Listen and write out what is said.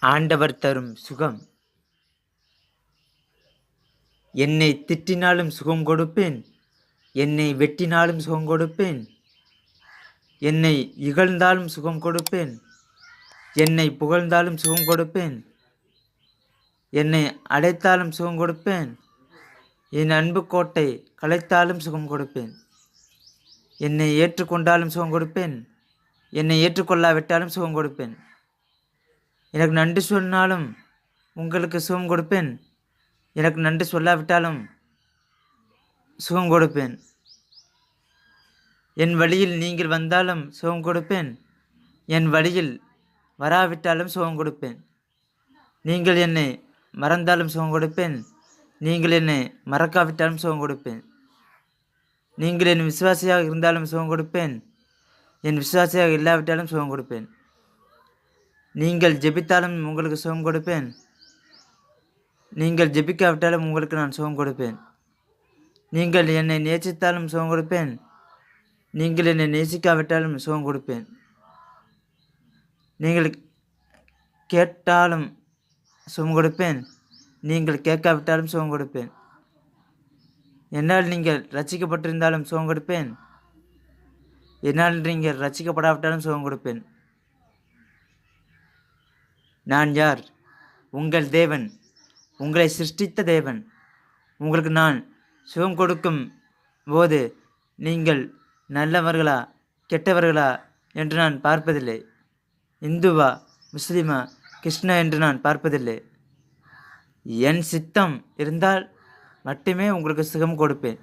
ஆண்டவர் தரும் சுகம். என்னை திட்டினாலும் சுகம் கொடுப்பேன். என்னை வெட்டினாலும் சுகம் கொடுப்பேன். என்னை இகழ்ந்தாலும் சுகம் கொடுப்பேன். என்னை புகழ்ந்தாலும் சுகம் கொடுப்பேன். என்னை அடைத்தாலும் சுகம் கொடுப்பேன். என் அன்பு கோட்டை கலைத்தாலும் சுகம் கொடுப்பேன். என்னை ஏற்றுக்கொண்டாலும் சுகம் கொடுப்பேன். என்னை ஏற்றுக்கொள்ளாவிட்டாலும் சுகம் கொடுப்பேன். எனக்கு நன்றி சொன்னாலும் உங்களுக்கு சுகம் கொடுப்பேன். எனக்கு நன்றி சொல்லாவிட்டாலும் சுகம் கொடுப்பேன். என் வழியில் நீங்கள் வந்தாலும் சுகம் கொடுப்பேன். என் வழியில் வராவிட்டாலும் சுகம் கொடுப்பேன். நீங்கள் என்னை மறந்தாலும் சுகம் கொடுப்பேன். நீங்கள் என்னை மறக்காவிட்டாலும் சுகம் கொடுப்பேன். நீங்கள் என் விசுவாசியாக இருந்தாலும் சுகம் கொடுப்பேன். என் விசுவாசியாக இல்லாவிட்டாலும் சுகம் கொடுப்பேன். நீங்கள் ஜெபித்தாலும் உங்களுக்கு சுகம் கொடுப்பேன். நீங்கள் ஜெபிக்காவிட்டாலும் உங்களுக்கு நான் சுகம் கொடுப்பேன். நீங்கள் என்னை நேசித்தாலும் சுகம் கொடுப்பேன். நீங்கள் என்னை நேசிக்காவிட்டாலும் சுகம் கொடுப்பேன். நீங்கள் கேட்டாலும் சுகம் கொடுப்பேன். நீங்கள் கேட்காவிட்டாலும் சுகம் கொடுப்பேன். என்னால் நீங்கள் ரசிக்கப்பட்டிருந்தாலும் சுகம் கொடுப்பேன். என்னால் நீங்கள் ரசிக்கப்படாவிட்டாலும் சுகம் கொடுப்பேன். நான் யார்? உங்கள் தேவன். உங்களை சிருஷ்டித்த தேவன். உங்களுக்கு நான் சுகம் கொடுக்கும் போது நீங்கள் நல்லவர்களா கெட்டவர்களா என்று நான் பார்ப்பதில்லை. இந்துவா முஸ்லீமா கிருஷ்ணா என்று நான் பார்ப்பதில்லை. என் சித்தம் இருந்தால் மட்டுமே உங்களுக்கு சுகம் கொடுப்பேன்.